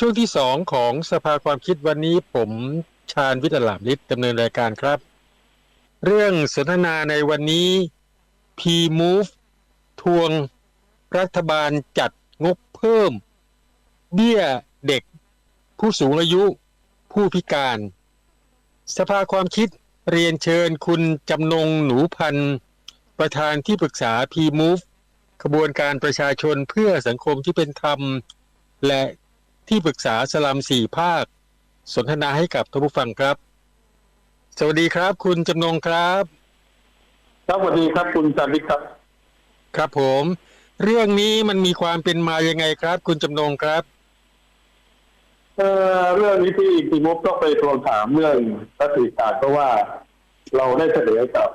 ช่วงที่สองของสภาความคิดวันนี้ผมชาญวิทยาลามฤทธิ์ดำเนินรายการครับ เรื่องสนทนาในวันนี้ P-Move ทวงรัฐบาลจัดงบเพิ่ม เบี้ยเด็ก ผู้สูงอายุ ผู้พิการ สภาความคิดเรียนเชิญคุณจำนงหนูพันธ์ ประธานที่ปรึกษา P-Move ขบวนการประชาชนเพื่อสังคมที่เป็นธรรม และ ที่ปรึกษาสลัมสี่ภาค สนทนาให้กับท่านผู้ฟังครับ สวัสดีครับ คุณจำนงครับ ครับสวัสดีครับคุณจันทิครับ ครับผม เรื่องนี้มันมีความเป็นมายังไงครับ คุณจำนงครับเอ่อเรื่องนี้ที่ทีมุกต้องไปทวงถามเรื่องรัฐวิสาเพราะว่าเราได้เสนอกับ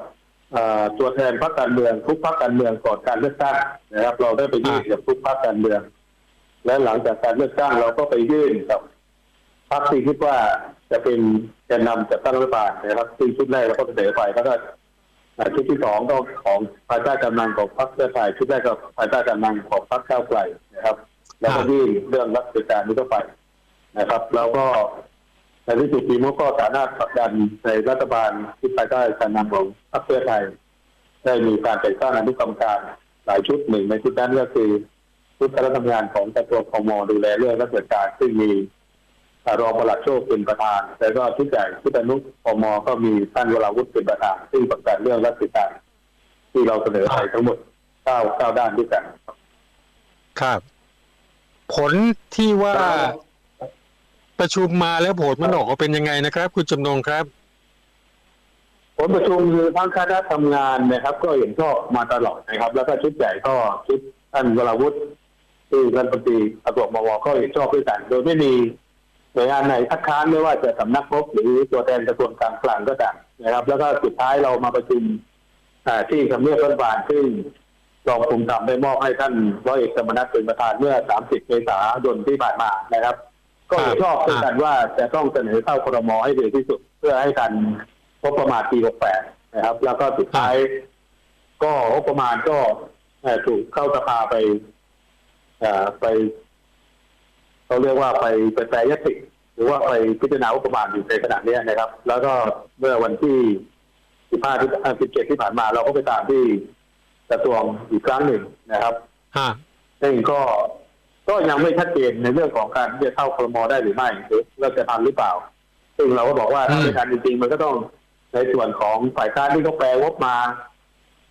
เอ่อตัวแทนพรรคการเมืองทุกพรรคการเมืองก่อนการเลือกตั้งนะครับ เราได้ไปยื่นกับทุกพรรคการเมือง และหลังจากการเลือกตั้งเราก็ไปยื่นกับพรรคที่คิดว่าจะเป็นแกนนำจัดตั้งรัฐบาลนะครับซึ่งชุดแรกเราก็เสนอไปแล้วก็ชุดที่สองก็ของภายใต้การนำของพรรคเพื่อไทยชุดแรกก็ภายใต้การนำของพรรคก้าวไกลนะครับ แล้วก็ยื่นเรื่องรัฐบาลนี้เข้าไปนะครับ แล้วก็ในที่สุดทีมก็สามารถผลักดันในรัฐบาลที่ภายใต้การนำของพรรคเพื่อไทย ได้มีการแต่งตั้งอนุกรรมการหลายชุดหนึ่งในชุดนั้นก็คือ ชุดคณะทำงานของกระทรวงพมดูแลเรื่องรัฐราชการซึ่งมีรองปลัดโชคเป็นประธาน แล้วก็ชุดใหญ่ชุดอนุพมก็มีท่านวราวุฒิเป็นประธาน ซึ่งประกาศเรื่องรัฐราชการที่เราเสนอไปทั้งหมดเก้าเก้าด้านด้วยกัน ครับ ผลที่ว่าประชุมมาแล้วผลมันออกมาเป็นยังไงนะครับ คุณจำนงครับ ผลประชุมคือทั้งคณะทำงานนะครับ ก็เห็นชอบมาตลอดนะครับ แล้วก็ชุดใหญ่ก็ชุดท่านวราวุฒิ ที่รัฐมนตรีกระทรวงมวก็เห็นชอบด้วยกัน โดยไม่มีหน่วยงานไหนคัดค้านไม่ว่าจะสำนักงบหรือตัวแทนกระทรวงการคลังก็ตามนะครับ แล้วก็สุดท้ายเรามาประชุมที่ทำเนียบรัฐบาลซึ่งรองภูมิธรรมได้มอบให้ท่านร้อยเอกธรรมนัฐเป็นประธานเมื่อ 30 เมษายนที่ผ่านมานะครับ ก็เห็นชอบด้วยกันว่าจะต้องเสนอเข้าครมให้เร็วที่สุด เพื่อให้ทันงบประมาณปี 68 นะครับ แล้วก็สุดท้าย ก็งบประมาณก็ถูกเข้าสภาไป ไปเขาเรียกว่าไปไปแปรยติหรือว่าไปพิจารณางบประมาณอยู่ในขณะเนี้ยนะครับ แล้วก็เมื่อวันที่15ที่17ที่ผ่านมา เราก็ไปตามที่กระทรวงอีกครั้งหนึ่งนะครับฮะซึ่งก็ก็ยังไม่ชัดเจนในเรื่องของการที่จะเข้าครมได้หรือไม่หรือเราจะทันหรือเปล่า ซึ่งเราก็บอกว่าถ้าไม่ทันจริงๆมันก็ต้องในส่วนของฝ่ายค้านที่เขาแปลงบมา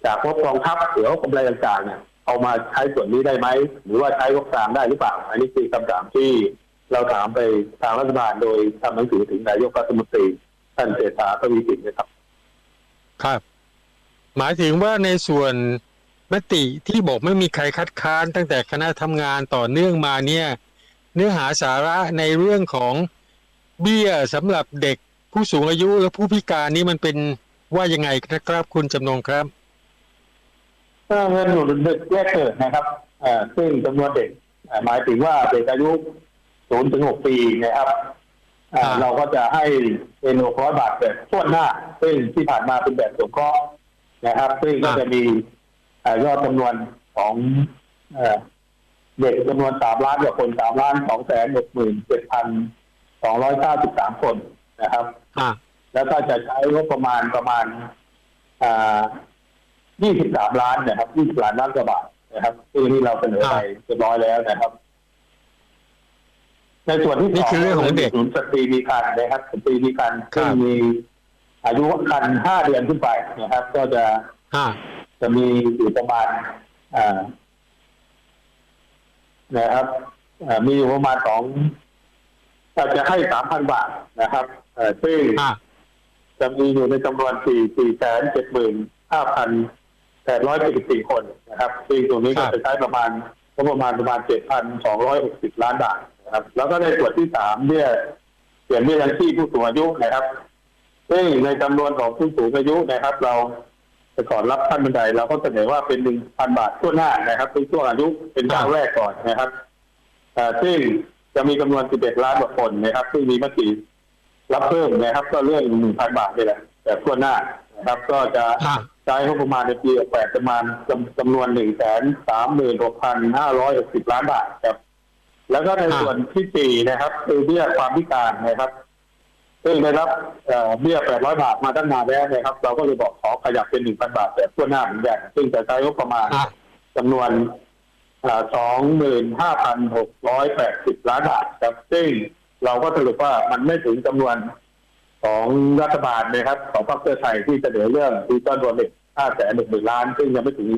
จากงบกองทัพหรือว่ากำไรต่างๆเนี่ย เอามาใช้ส่วนนี้ได้ไหม หรือว่าใช้งบกลางได้หรือเปล่า อันนี้คือคำถามที่เราถามไปทางรัฐบาลโดยทำหนังสือถึงนายกรัฐมนตรีท่านเศรษฐาทวีสินนะครับ ครับ หมายถึงว่าในส่วนมติที่บอกไม่มีใครคัดค้านตั้งแต่คณะทำงานต่อเนื่องมาเนี่ย เนื้อหาสาระในเรื่องของเบี้ยสำหรับเด็กผู้สูงอายุและผู้พิการนี่มันเป็นว่ายังไงนะครับคุณจำนงครับ ก็เงินหนุนเด็กแรกเกิดนะครับเอ่อซึ่งจำนวนเด็กเอ่อหมายถึงว่าเด็กอายุ0ถึง6ปีนะครับเอ่ออ่าเราก็จะให้เป็นหกร้อยบาทแบบทั่วหน้า ซึ่งที่ผ่านมาเป็นแบบสงเคราะห์นะครับ ซึ่งก็จะมีเอ่อยอดจำนวนของเอ่อเด็กจำนวนสามล้านกว่าคนสามล้านสองแสนหกหมื่นเจ็ดพันสองร้อยเก้าสิบสามคนนะครับอ่าแล้วก็จะใช้งบประมาณประมาณ อ่า23ล้านนะครับ20ล้านล้านกว่าบาทนะครับซึ่งที่เราเสนอไปเรียบร้อยแล้วนะครับ ในส่วนที่นี่คือเรื่องของเด็ก ศูนย์สตรีมีคันนะครับสตรีมีคันครับ ซึ่งมีอายุคัน5เดือนขึ้นไปนะครับ ก็จะอ่า จะมีอยู่ประมาณอ่านะครับอ่ามีอยู่ประมาณสองอาจจะให้3,000บาทนะครับเอ่อซึ่ง อ่า จะมีอยู่ในจำนวน 4 4 แสน7หมื่น5,000 874คนนะครับซึ่งตรงนี้ก็ครับจะใช้ประมาณก็ประมาณประมาณ7,260ล้านบาทนะครับ แล้วก็ในส่วนที่สามเนี่ยเปลี่ยนเบี้ยยังชีพผู้สูงอายุนะครับ ซึ่งในจำนวนของผู้สูงอายุนะครับ เราแต่ก่อนรับขั้นบันไดเราก็เสนอว่าเป็น1,000บาททั่วหน้านะครับเป็นช่วงอายุเป็นก้าวแรกก่อนนะครับเอ่อซึ่งจะมีจำนวน11ล้านกว่าคนนะครับ ซึ่งมีมติรับเพิ่มนะครับ ก็เรื่องหนึ่งพันบาทนี่แหละแต่ทั่วหน้า นะครับ ก็จะอ่าใช้งบประมาณในปีแปดประมาณจำจำนวนหนึ่งแสนสามหมื่นหกพันห้าร้อยหกสิบล้านบาทครับ แล้วก็ในอ่าส่วนที่สี่นะครับคือเบี้ยความพิการนะครับ ซึ่งได้รับเอ่อเบี้ย 800 บาทมาตั้งนานแล้วนะครับ เราก็เลยบอกขอขยับเป็น 1,000 บาทแต่ทั่วหน้าเหมือนกันซึ่งจะใช้งบประมาณอะจำนวนสองหมื่นห้าพันหกร้อยแปดสิบล้านบาทครับซึ่งเราก็สรุปว่ามันไม่ถึงจำนวน ของรัฐบาลนะครับ ของพรรคเพื่อไทยที่เสนอเรื่องดิจิตอลวอลเล็ตห้าแสนหนึ่งหมื่นล้าน ซึ่งยังไม่ถึง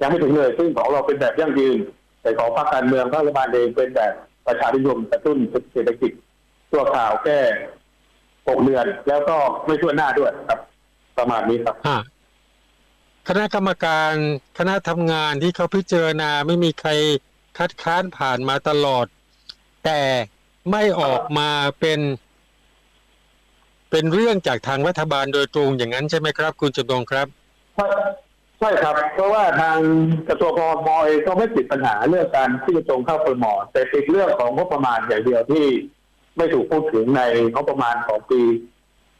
ยังไม่ถึงเลย ซึ่งของเราเป็นแบบยั่งยืน แต่ของพรรคการเมืองพรรครัฐบาลเองเป็นแบบประชานิยมกระตุ้นเศรษฐกิจตัวข่าวแค่หกเดือน แล้วก็ไม่ทั่วยหน้าด้วยครับ ประมาณนี้ครับคณะกรรมการคณะทำงานที่เขาพิจารณาไม่มีใครคัดค้านผ่านมาตลอด แต่ไม่ออกมาเป็น เป็นเรื่องจากทางรัฐบาลโดยตรงอย่างนั้นใช่ไหมครับ คุณจำนงครับใช่ใช่ครับ เพราะว่าทางกระทรวงพมเองก็ไม่ติดปัญหาเรื่องการที่จะตรงเข้าพมแต่ติดเรื่องของงบประมาณอย่างเดียวที่ไม่ถูกพูดถึงในงบประมาณของปี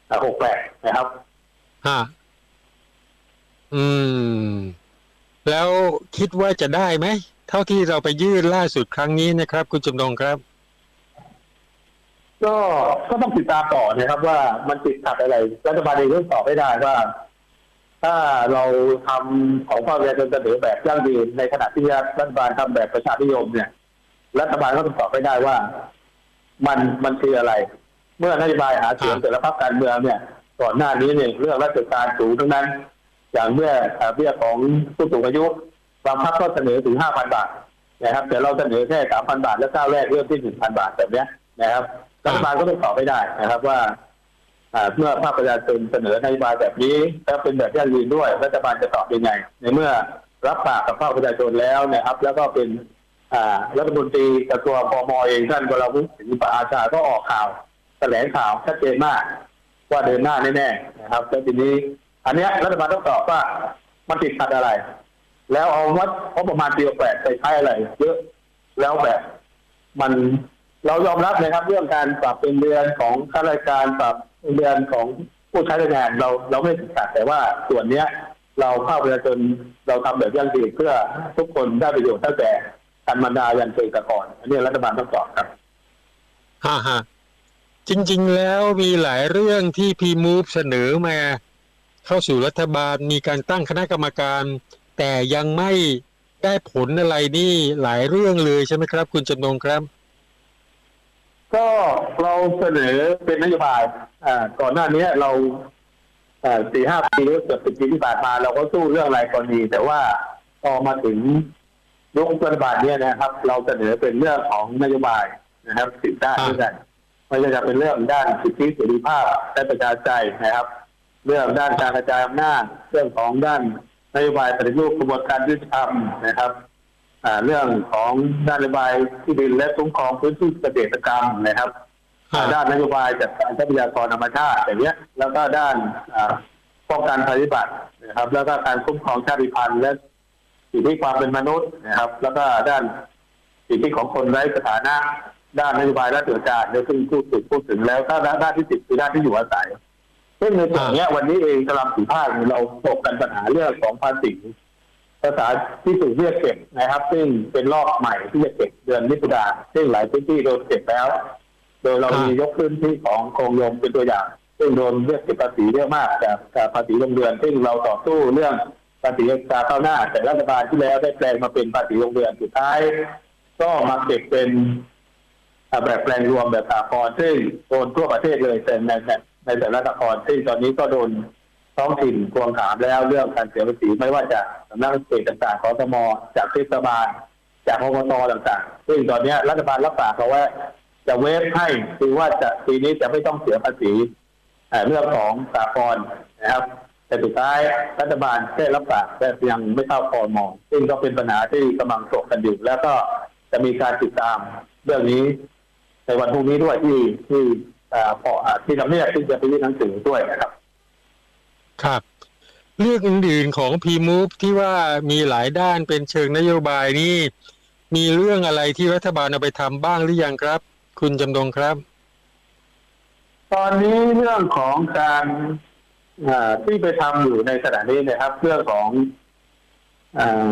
68นะครับฮะอืม แล้วคิดว่าจะได้ไหม เท่าที่เราไปยื่นล่าสุดครั้งนี้นะครับ คุณจำนงครับ ก็ก็ต้องติดตามต่อนะครับ ว่ามันติดขัดอะไรรัฐบาลเองก็ตอบไม่ได้ว่า ถ้าเราทำของภาคประชาชนเสนอแบบยั่งยืนในขณะที่รัฐบาลทำแบบประชานิยมเนี่ย รัฐบาลก็ต้องตอบไม่ได้ว่า มันมันคืออะไร เมื่อนโยบายหาเสียงครับแต่ละพรรคการเมืองเนี่ย ก่อนหน้านี้เนี่ยเรื่องราชการสูงทั้งนั้น อย่างเมื่อเอ่อเบี้ยของผู้สูงอายุบางพรรคก็เสนอถึงห้าพันบาทนะครับแต่เราเสนอแค่สามพันบาท แล้วก้าวแรกเริ่มที่หนึ่งพันบาทแบบเนี้ยนะครับ รัฐบาลก็ต้องตอบไม่ได้นะครับว่าเมื่อภาคประชาชนเสนอนโยบายแบบนี้แล้วเป็นแบบยั่งยืนด้วยรัฐบาลจะตอบยังไง ในเมื่อรับปากกับภาคประชาชนแล้วนะครับ แล้วก็เป็นรัฐมนตรีกระทรวงพมเองท่านวรวุฒิศิลปอาชาก็ออกข่าวแถลงข่าวชัดเจนมาก ว่าเดินหน้าแน่ๆนะครับแล้วทีนี้ อันเนี้ยรัฐบาลต้องตอบว่ามันติดขัดอะไร แล้วเอาวัดงบประมาณปียวแปดไปใช้อะไร เยอะแล้วแบบมัน เรายอมรับนะครับ เรื่องการปรับเป็นเดือนของข้าราชการปรับเดือนของผู้ใช้แรงงานเราเราไม่ติดขัดแต่ว่าส่วนเนี้ย เราเข้าประชาชนเราทำแบบยั่งยืนเพื่อทุกคนได้ประโยชน์ตั้งแต่การบรรดายันเกษตรกรอันนี้รัฐบาลต้องตอบครับฮ่าฮะจริง ๆ แล้วมีหลายเรื่องที่พีมูฟเสนอมา เข้าสู่รัฐบาลมีการตั้งคณะกรรมการ แต่ยังไม่ได้ผลอะไรนี่หลายเรื่องเลยใช่ไหมครับ คุณจำนงครับ ก็เราเสนอเป็นนโยบายอ่าก่อนหน้านี้เราอ่าสี่ห้าปีหรือเกือบสิบปีที่ผ่านมาเราก็สู้เรื่องรายกรณี แต่ว่าพอมาถึงยุครัฐบาลเนี้นะครับ เราเสนอเป็นเรื่องของนโยบายนะครับสิบด้านด้วยกันไม่ว่าจะเป็นเรื่องด้านสิทธิเสรีภาพและประชาธิปไตยนะครับ เรื่องด้านการกระจายอำนาจเรื่องของด้านนโยบายปฏิรูปกระบวนการยุติธรรมนะครับ เรื่องของด้านนโยบายที่ดินและคุ้มครองพื้นที่เกษตรกรรมนะครับครับด้านนโยบายจัดการทรัพยากรธรรมชาติอย่างเงี้ยแล้วก็ด้านอ่าป้องกันภัยพิบัตินะครับ แล้วก็การคุ้มครองชาติพันธุ์และสิทธิความเป็นมนุษย์นะครับ แล้วก็ด้านสิทธิของคนไร้สถานะ ด้านนโยบายด้านสื่อการเนี่ยซึ่งพูดถึงพูดถึงแล้วก็ด้านด้านที่สิบคือด้านที่อยู่อาศัยซึ่งในส่วนเนี้ยวันนี้เองกำลังสีภาคเนี่ยเราตกกันปัญหาเรื่องของภาษี ภาษาที่ถูกเรียกเก็บนะครับ ซึ่งเป็นรอบใหม่ที่จะเก็บเดือนมิถุนาซึ่งหลายพื้นที่โดนเก็บแล้ว โดยเรามียกพื้นที่ของโครงโยมเป็นตัวอย่าง ซึ่งโดนเรียกเก็บภาษีเยอะมากจากจากภาษีโรงเรือน ซึ่งเราต่อสู้เรื่องภาษีอัตาเข้าหน้า แต่รัฐบาลที่แล้วได้แปลงมาเป็นภาษีโรงเรือนสุดท้าย ก็มาเก็บเป็นแบบแปลงรวมแบบสากลซึ่งโดนทั่วประเทศเลยแต่ในในในแต่ละสากลซึ่งตอนนี้ก็โดน ท้องถิ่นทวงถามแล้วเรื่องการเสียภาษีไม่ว่าจากสำนักเขตต่างๆของสมจากเทศบาล จากอบตต่างๆ ซึ่งตอนนี้รัฐบาลรับปากเขาว่าจะเวฟให้คือว่าจะปีนี้จะไม่ต้องเสียภาษีเอ่อเรื่องของสากลนะครับแต่สุดท้ายรัฐบาลแค่รับปากแต่ยังไม่เข้าคอมองซึ่งก็เป็นปัญหาที่กำลังถกกันอยู่แล้วก็จะมีการติดตามเรื่องนี้ ในวันพรุ่งนี้ด้วยที่ที่เอ่อพออ่าที่ทำเนียบที่จะไปยื่นหนังสือด้วยนะครับ ครับเรื่องอื่นๆของ P-Move ที่ว่ามีหลายด้านเป็นเชิงนโยบายนี่มีเรื่องอะไรที่รัฐบาลเอาไปทำบ้างหรือยังครับ คุณจำนงครับ ตอนนี้เรื่องของการอ่าที่ไปทำอยู่ในขณะนี้นะครับ เรื่องของอ่า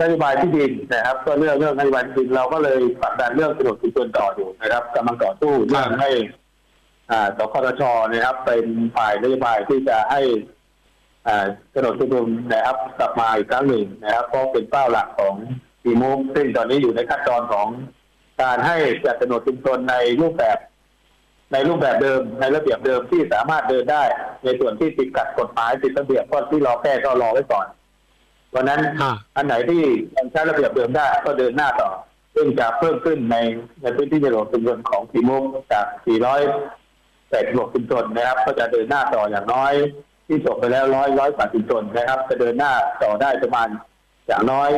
นโยบายที่ดินนะครับ ก็เรื่องเรื่องนโยบายที่ดินเราก็เลยผลักดันเรื่องกระโดดชุมชนต่ออยู่นะครับกำลังต่อสู้เรื่องให้อ่าสคทชนะครับ เป็นฝ่ายนโยบายที่จะให้ อ่ากระโดดชุมชนนะครับ กลับมาอีกครั้งหนึ่งนะครับเพราะเป็นเป้าหลักของปีมูฟซึ่งตอนนี้อยู่ในขั้นตอนของการให้จัดกระโดดชุมชนในรูปแบบ ในรูปแบบเดิม ในระเบียบเดิมที่สามารถเดินได้ ในส่วนที่ติดกัดกฎหมายติดระเบียบก็ที่รอแก้ก็รอไว้ก่อนวันนั้นอ่าอันไหนที่ยังใช้ระเบียบเดิมได้ก็เดินหน้าต่อ ซึ่งจะเพิ่มขึ้นในในพื้นที่ในหลวงชุมชนของปีมุกจาก 400แต่หลวงชุมชนนะครับ ก็จะเดินหน้าต่ออย่างน้อย ที่จบไปแล้วร้อยร้อยกว่าชุมชนนะครับ จะเดินหน้าต่อได้ประมาณอย่างน้อย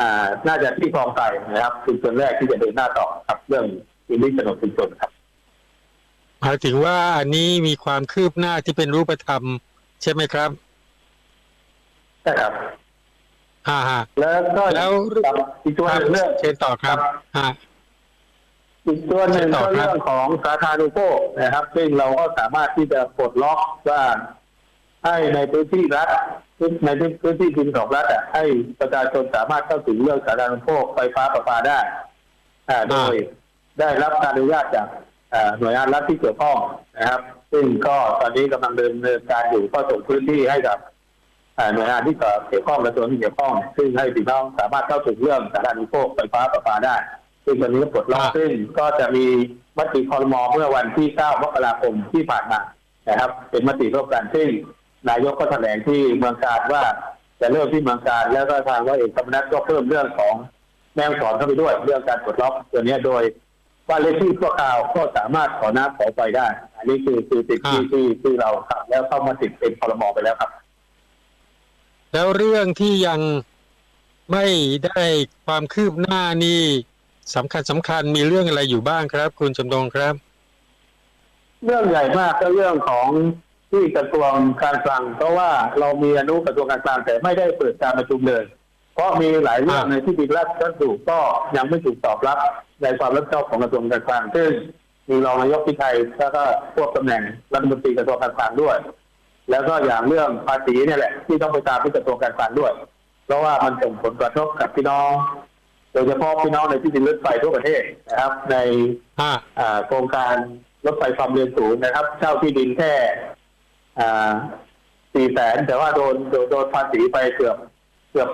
อ่า น่าจะที่คลองไก่นะครับชุมชนแรกที่จะเดินหน้าต่อครับ เรื่องพื้นที่ถนนชุมชนครับหมายถึงว่าอันนี้มีความคืบหน้าที่เป็นรูปธรรม ใช่ไหมครับใช่ครับอ่าฮะแล้วก็แล้วครับอีกตัวหนึ่งเรื่องเชิญต่อครับฮะอีกตัวหนึ่งเชิญต่อก็ครับเรื่องของสาธารณูปโภคนะครับ ซึ่งเราก็สามารถที่จะปลดล็อกว่า ให้ในพื้นที่รัฐในพื้นที่ดินของรัฐอะให้ประชาชนสามารถเข้าถึงเรื่องสาธารณูปโภคไฟฟ้าประปาได้อ่าโดยได้รับการอนุญาตจากอ่าหน่วยงานรัฐที่เกี่ยวข้องนะครับ ซึ่งก็ตอนนี้กำลังเดินเนินการอยู่ก็ส่งพื้นที่ให้กับอ่าหน่วยงานที่เกี่ยวข้องกระทรวงที่เกี่ยวข้อง ซึ่งให้พี่น้องสามารถเข้าถึงเรื่องสาธารณูปโภคไฟฟ้าประปาได้ ซึ่งตอนนี้ก็ปลดล็อกอ่าซึ่งก็จะมีมติคอรมอเมื่อวันที่ 9 มกราคมที่ผ่านมานะครับ เป็นมติร่วมกันซึ่ง นายกก็แถลงที่เมืองการว่าจะเริ่มที่เมืองการ แล้วก็ทางว่าเอกธรรมนัฐก็เพิ่มเรื่องของแม่ฮ่องสอนเข้าไปด้วยเรื่องการปลดล็อกตัวเนี้ยโดยว่าเลขที่ชั่วคราวก็สามารถขอน้ำขอไฟได้ อันนี้คือคือติดที่ที่ที่เราทำแล้วเข้ามาติดเป็นคอรมอไปแล้วครับ แล้วเรื่องที่ยังไม่ได้ความคืบหน้านี่สำคัญสำคัญมีเรื่องอะไรอยู่บ้างครับ คุณจำนงครับ เรื่องใหญ่มากก็เรื่องของ ที่กระทรวงการคลัง เพราะว่าเรามีอนุกระทรวงการคลังแต่ไม่ได้เปิดการประชุมเลย เพราะมีหลายเรื่องอ่าในที่ดินรัฐก็ถูกก็ยังไม่ถูกตอบรับในความรับผิดชอบของกระทรวงการคลังซึ่งมีรองนายกพิชัยแล้วก็พวกตำแหน่งรัฐมนตรีกระทรวงการคลังด้วย แล้วก็อย่างเรื่องภาษีเนี่ยแหละ ที่ต้องไปตามที่กระทรวงการคลังด้วย เพราะว่ามันส่งผลกระทบกับพี่น้อง โดยเฉพาะพี่น้องในที่ดินรถไฟทั่วประเทศนะครับ ในอ่าอ่าโครงการรถไฟความเร็วสูงนะครับ เช่าที่ดินแค่ สี่แสนแต่ว่าโดนโดนโดนภาษีไปเกือบเกือบ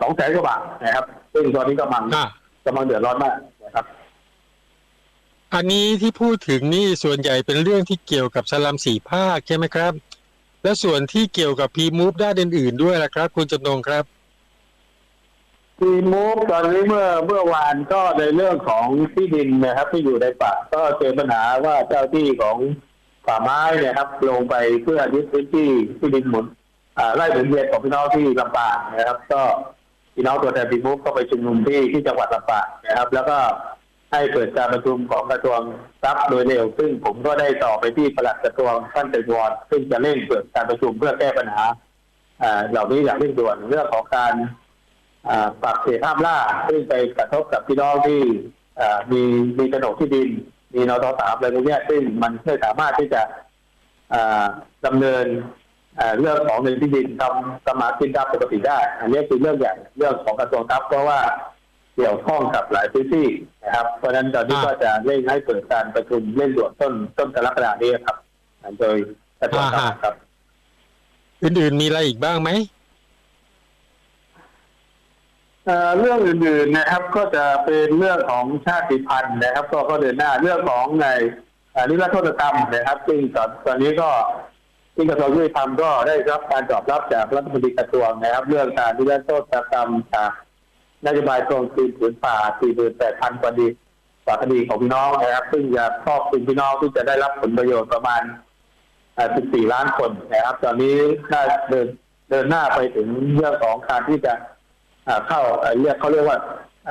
สองแสนกว่าบาทนะครับ ซึ่งตอนนี้กำลังอ่ากำลังเดือดร้อนมากนะครับ อันนี้ที่พูดถึงนี่ส่วนใหญ่เป็นเรื่องที่เกี่ยวกับสลัมสี่ภาคใช่ไหมครับ และส่วนที่เกี่ยวกับพีมูฟด้านอื่นๆด้วยล่ะครับ คุณจำนงครับทีมูฟตอนนี้เมื่อเมื่อวานก็ในเรื่องของที่ดินนะครับ ที่อยู่ในป่าก็เจอปัญหาว่าเจ้าที่ของ ป่าไม้เนะครับ ลงไปเพื่อยึดพื้นที่ที่ดินหมุนไร่หมุนเวียนของพี่น้องที่ลำปางนะครับ ก็พี่น้องตัวแทนทีมูฟก็ไปชุมนุมที่ที่จังหวัดลำปางนะครับ แล้วก็ให้เปิดการประชุมของกระทรวงทรัพย์โดยเร็ว ซึ่งผมก็ได้ต่อไปที่ปลัดกระทรวงท่านเตวอนซึ่งจะเร่งเปิดการประชุมเพื่อแก้ปัญหาเหล่านี้อย่างเร่งด่วนเรื่องของการปรับเขตห้ามล่าซึ่งไปกระทบกับพี่น้องที่มีมีโฉนดที่ดิน มีนทสามอะไรพวกเนี้ยซึ่งมันไม่สามารถที่จะอ่าดำเนินอ่าเรื่องของในที่ดินทำสมาชิกตามปกติได้ อันนี้คือเรื่องใหญ่เรื่องของกระทรวงทรัพย์เพราะว่าเกี่ยวข้องกับหลายพื้นที่นะครับ เพราะฉะนั้นตอนนี้อ่าก็จะเร่งให้เปิดการประชุมเร่งด่วนต้นต้นกรกฎาคมนี้ครับโดยกระทรวงทรัพย์ครับ อื่นๆมีอะไรอีกบ้างไหม เอ่อเรื่องอื่นๆนะครับ ก็จะเป็นเรื่องของชาติพันธุ์นะครับ ก็ก็เดินหน้าเรื่องของในนิรโทษกรรมนะครับ ซึ่งตอนตอนนี้ก็ที่กระทรวงยุติธรรมก็ได้รับการตอบรับจากรัฐมนตรีกระทรวงนะครับ เรื่องการนิรโทษกรรมจากนโยบายทวงคืนผืนป่า 48,000กว่าดีกว่าคดีของพี่น้องนะครับ ซึ่งจะครอบคลุมพี่น้องที่จะได้รับผลประโยชน์ประมาณ 14 ล้านคนนะครับ ตอนนี้ได้เดินเดินหน้าไปถึงเรื่องของการที่จะ เข้าเอ่อเรียกเขาเรียกว่า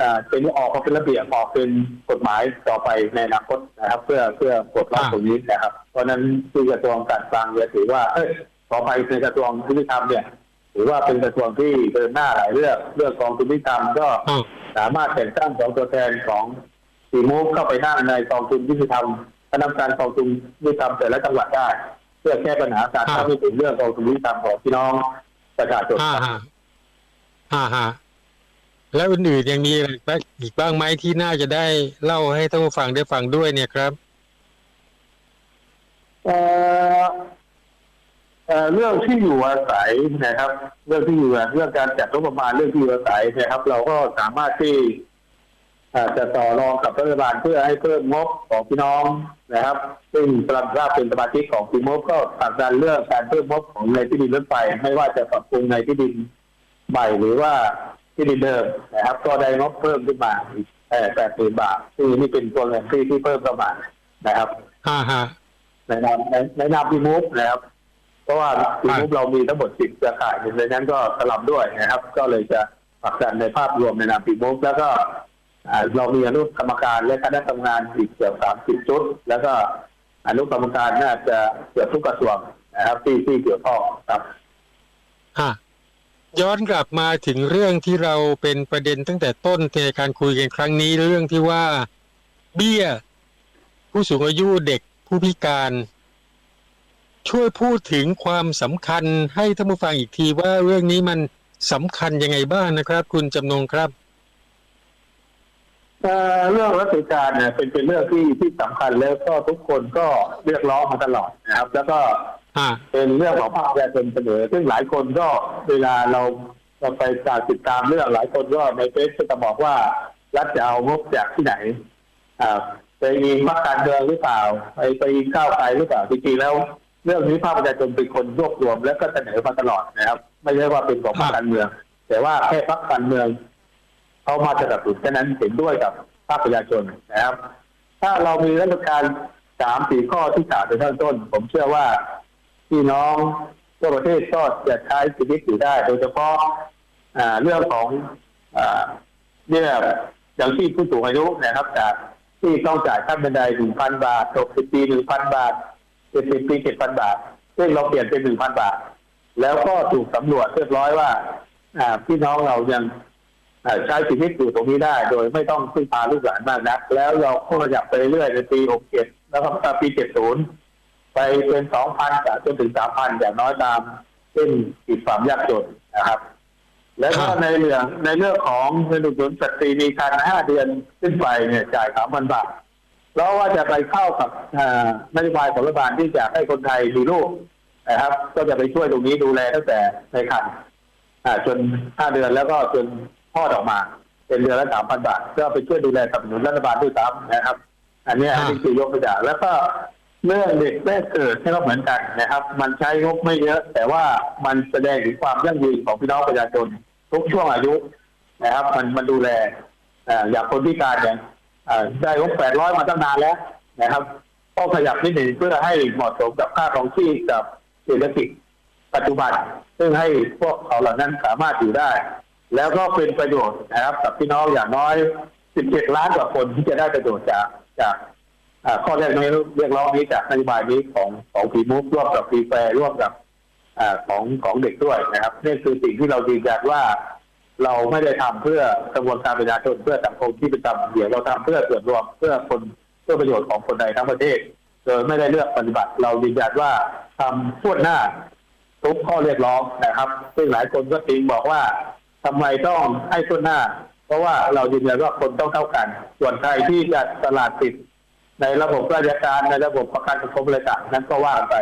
อ่าเป็นออกมาเป็นระเบียบออกเป็นกฎหมายต่อไปในอนาคตนะครับ เพื่อเพื่อปลดล็อกอ่าตรงนี้นะครับ เพราะฉะนั้นที่กระทรวงการคลังเนี่ยถือว่าเอ้ยต่อไปในกระทรวงยุติธรรมเนี่ยถือว่าเป็นกระทรวงที่เดินหน้าหลายเรื่องเรื่องของยุติธรรมก็อ้าวสามารถแต่งตั้งของตัวแทนของสีมูฟเข้าไปนั่งในกองทุนยุติธรรมคณะกรรมการกองทุนยุติธรรมแต่ละจังหวัดได้ เพื่อแก้ปัญหาการเข้าไม่ถึงเรื่องกองทุนยุติธรรมของพี่น้องประชาชนอ่าครับฮะฮ่าฮะ แล้วอื่นๆยังมีอะไรอีกบ้างไหมที่น่าจะได้เล่าให้ท่านผู้ฟังได้ฟังด้วยเนี่ยครับเอ่อเอ่อเรื่องที่อยู่อาศัยนะครับ เรื่องที่อยู่อาศัยเรื่องการจัดงบประมาณเรื่องที่อยู่อาศัยนะครับ เราก็สามารถที่อ่อจะต่อรองกับรัฐบาลเพื่อให้เพิ่มงบของพี่น้องนะครับ ซึ่งปรับราบเป็นสมาชิกของทีมบก็ผลักดันเรื่องการเพิ่มงบของในที่ดินรถไฟไม่ว่าจะปรับปรุงในที่ดินใหม่หรือว่า ที่ดินเดิมนะครับ ก็ได้งบเพิ่มขึ้นมาอีกแปดหมื่นบาทซึ่งนี่เป็นตัวเงินที่ที่เพิ่มเข้ามานะครับฮ่าฮะในนามในในนามพีมูฟนะครับ เพราะว่าพีมูฟเรามีทั้งหมดสิบเครือข่ายหนึ่งในนั้นก็สลับด้วยนะครับ ก็เลยจะผลักดันในภาพรวมในนามพีมูฟแล้วก็อ่าเรามีอนุกรรมการและคณะทำงานอีกเกือบสามสิบชุด แล้วก็อนุกรรมการน่าจะเกือบทุกกระทรวงนะครับที่ที่เกี่ยวข้องครับฮะ ย้อนกลับมาถึงเรื่องที่เราเป็นประเด็นตั้งแต่ต้นในการคุยกันครั้งนี้เรื่องที่ว่าเบี้ย ผู้สูงอายุเด็กผู้พิการ ช่วยพูดถึงความสำคัญให้ท่านผู้ฟังอีกทีว่าเรื่องนี้มันสำคัญยังไงบ้างนะครับ คุณจำนงครับเรื่องรัฐการเนี่ยเป็นเป็นเรื่องที่ที่สำคัญแล้วก็ทุกคนก็เรียกร้องมาตลอดนะครับ แล้วก็ เป็นเรื่องของภาคประชาชนเสนอ ซึ่งหลายคนก็เวลาเราเราไปการติดตามเรื่องหลายคนก็ในเฟซก็จะบอกว่ารัฐจะเอางบจากที่ไหนอ่าไปยิงพรรคการเมืองหรือเปล่า ไปไปยิงก้าวไกลหรือเปล่าจริงๆแล้ว เรื่องนี้ภาคประชาชนเป็นคนรวบรวม และก็เสนอมาตลอดนะครับ ไม่ใช่ว่าเป็นของพรรคการเมือง แต่ว่าแค่พรรคการเมืองเขามาสนับสนุนแค่นั้นเห็นด้วยกับภาคประชาชนนะครับ ถ้าเรามีรัฐการสามสี่ข้อที่กล่าวไปข้างต้น ผมเชื่อว่า พี่น้องทั่วประเทศก็จะใช้ชีวิตอยู่ได้ โดยเฉพาะเรื่องของเนี่ยอย่างที่ผู้สูงอายุนะครับ จากที่ต้องจ่ายค่าบันไดหนึ่งพันบาทหกสิบปีหนึ่งพันบาทเจ็ดสิบปีเจ็ดพันบาท ซึ่งเราเปลี่ยนเป็นหนึ่งพันบาท แล้วก็ถูกสำรวจเรียบร้อยว่าพี่น้องเรายังใช้ชีวิตอยู่ตรงนี้ได้ โดยไม่ต้องพึ่งพาลูกหลานมากนัก แล้วเราก็ขยับไปเรื่อยในปีหกเจ็ดแล้วก็ปีเจ็ดศูนย์ ไปเป็นสองพันจนถึงสามพันอย่างน้อยตามเส้นขีดความยากจนนะครับ แล้วก็ครับในเรื่องในเรื่องของเงินอุดหนุนสตรีมีคันห้าเดือนขึ้นไปเนี่ยจ่ายสามพันบาทเพราะว่าจะไปเข้ากับอ่านโยบายของรัฐบาลที่จะให้คนไทยมีลูกนะครับ ก็จะไปช่วยตรงนี้ดูแลตั้งแต่ในคันอ่าจนห้าเดือนแล้วก็จนคลอดออกมา เป็นเดือนละสามพันบาทก็ไปช่วยดูแลสนับสนุนรัฐบาลด้วยซ้ำนะครับ อันเนี้ยอันนี้คือยกตัวอย่างแล้วก็ เรื่องเด็กแรกเกิดให้เราเหมือนกันนะครับ มันใช้งบไม่เยอะ แต่ว่ามันแสดงถึงความยั่งยืนของพี่น้องประชาชนทุกช่วงอายุนะครับ มันมันดูแลอย่างคนพิการเนี่ยอ่าได้งบแปดร้อยมาตั้งนานแล้วนะครับก็ขยับนิดหนึ่งเพื่อให้เหมาะสมกับค่าของชีพกับเศรษฐกิจปัจจุบัน ซึ่งให้พวกเขาเหล่านั้นสามารถอยู่ได้ แล้วก็เป็นประโยชน์นะครับ กับพี่น้องอย่างน้อย 17 ล้านกว่าคนที่จะได้ประโยชน์จากจาก ข้อแรกนี้เรียกร้องนี้จากนโยบายนี้ของของพีมุกร่วมกับพีแฟร์ร่วมกับอของของเด็กด้วยนะครับนี่คือสิ่งที่เรายืนยันว่า เราไม่ได้ทำเพื่อกระบวนการประชาชนเพื่อสังคมที่เป็นธรรมเดียวเราทำเพื่อส่วนรวมเพื่อคนเพื่อประโยชน์ของคนใดทั้งประเทศโดยไม่ได้เลือกปฏิบัติ เรายืนยันว่าทำทั่วหน้าทุกข้อเรียกร้องนะครับ ซึ่งหลายคนก็ติงบอกว่าทำไมต้องให้ทั่วหน้า เพราะว่าเรายืนยันว่าคนต้องเท่ากัน ส่วนใครที่จะตลาดติด ในระบบราชการในระบบประกันสังคมอะไรต่างนั้นก็ว่าไป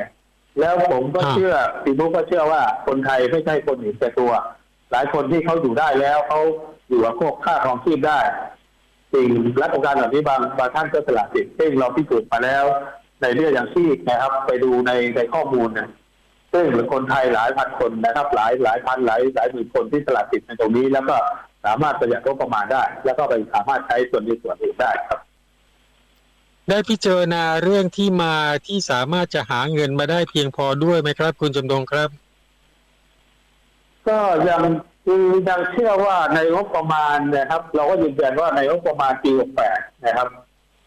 แล้วผมก็เชื่อปีนุก็เชื่อว่าคนไทยไม่ใช่คนหนีแต่ตัว หลายคนที่เขาอยู่ได้แล้วเขาอยู่กับพวกค่าครองชีพได้ สิ่งรัฐการแบบนี้บางบางท่านก็สละสิทธิ์ซึ่งเราพิสูจน์มาแล้ว ในเรื่องอย่างที่นะครับ ไปดูในในข้อมูลนะซึ่งคนไทยหลายพันคนนะครับ หลายหลายพันหลายหลายหมื่นคนที่สละสิทธิ์ในตรงนี้ แล้วก็สามารถประหยัดงบประมาณได้ แล้วก็ไปสามารถใช้ส่วนนี้ส่วนอื่นได้ครับ ได้พิจารณาเรื่องที่มาที่สามารถจะหาเงินมาได้เพียงพอด้วยไหมครับ คุณจำนงครับ ก็ยังคือยังเชื่อว่าในงบประมาณนะครับ เราก็ยืนยันว่าในงบประมาณปี 68 นะครับ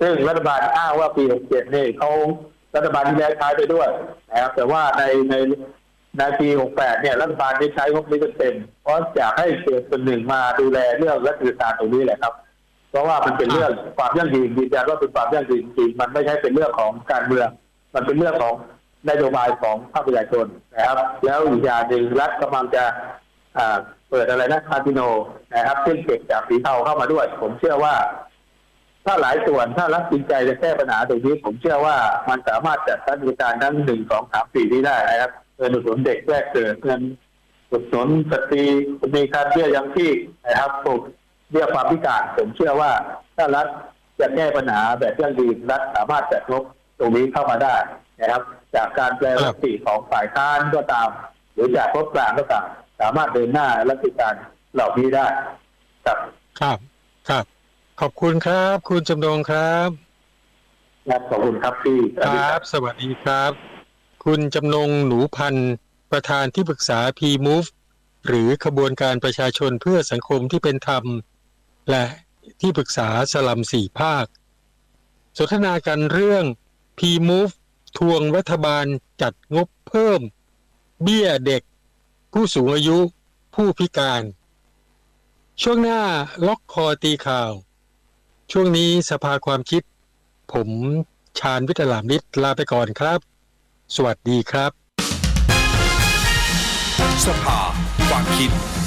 ซึ่งรัฐบาลอ้างว่าปี 67 นี่เขารัฐบาลที่แล้วใช้ไปด้วยนะครับ แต่ว่าในในในปี 68 เนี่ยรัฐบาลได้ใช้งบนี้เต็มเพราะอยากให้เกิดส่วนหนึ่งมาดูแลเรื่องรัฐวิสาตรงนี้แหละครับ เพราะว่ามันเป็นเรื่องความยั่งยืนยืนยันว่าเป็นความยั่งยืนจริงมันไม่ใช่เป็นเรื่องของการเมือง มันเป็นเรื่องของนโยบายของภาคประชาชนนะครับ แล้วอีกอย่างหนึ่งรัฐกำลังจะอ่าเปิดอะไรนะคาสิโนนะครับซึ่งเก็บจากสีเทาเข้ามาด้วย ผมเชื่อว่า ถ้าหลายส่วนถ้ารัฐจริงใจจะแก้ปัญหาตรงนี้ ผมเชื่อว่ามันสามารถจัดการบริการทั้งหนึ่งสองสามสี่นี้ได้นะครับเงินอุดหนุนเด็กแรกเกิดเงินอุดหนุนสตรีมีการเบี้ยยังชีพนะครับปลูก เบี้ยความพิการผมเชื่อว่าถ้ารัฐจะแก้ปัญหาแบบยั่งยืนรัฐสามารถจัดงบตรงนี้เข้ามาได้นะครับ จากการแปลรัฐติของฝ่ายค้านก็ตาม หรือจากงบกลางก็ตามสามารถเดินหน้ารัฐการเหล่านี้ได้ ครับครับครับ ขอบคุณครับ คุณจำนงครับครับขอบคุณครับพี่ครับ สวัสดีครับ คุณจำนงหนูพันธ์ประธานที่ปรึกษา P-Move หรือขบวนการประชาชนเพื่อสังคมที่เป็นธรรม และที่ปรึกษาสลัมสี่ภาค สนทนากันเรื่อง P-Move ทวงรัฐบาลจัดงบเพิ่ม เบี้ยเด็ก ผู้สูงอายุ ผู้พิการ ช่วงหน้าล็อกคอตีข่าว ช่วงนี้สภาความคิด ผมชาญวิทยาลามนิดลาไปก่อนครับ สวัสดีครับ สภาความคิด